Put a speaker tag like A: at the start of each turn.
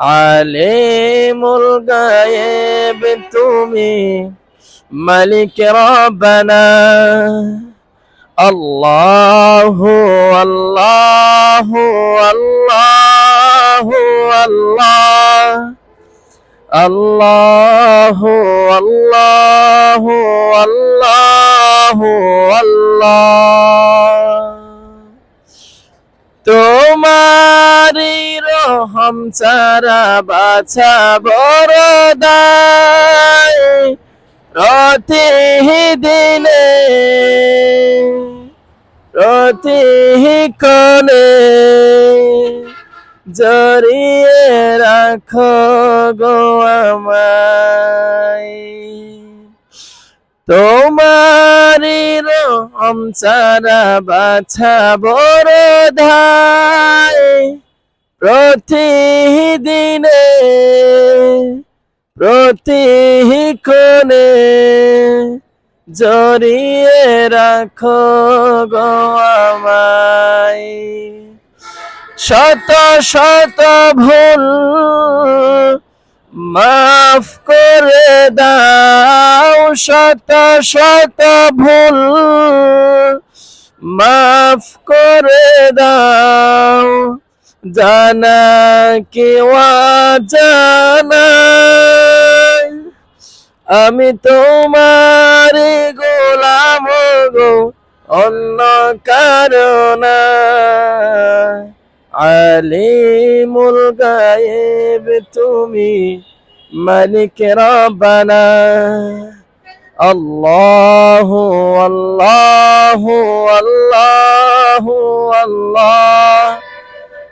A: عليم الغيب تومي ملك ربنا الله الله الله الله الله الله الله الله হাম বাছা বড় দায় দিনে রতি কনে জড়িয়ে রাখ গো আমায়। তোমারি রম সারা বাছা বড় প্রতিদিনে প্রতিক্ষণে জড়িয়ে রাখো গো শত শত ভুল মাফ করে দাও, শত শত ভুল মাফ করে দাও। জানা কেওয়া জানা আমি তোমার গোলাম গো, অন্য কারণা আলিমুল গায়েব তুমি মালিক রব্বানা। আল্লাহ আল্লাহ আল্লাহ আল্লাহ।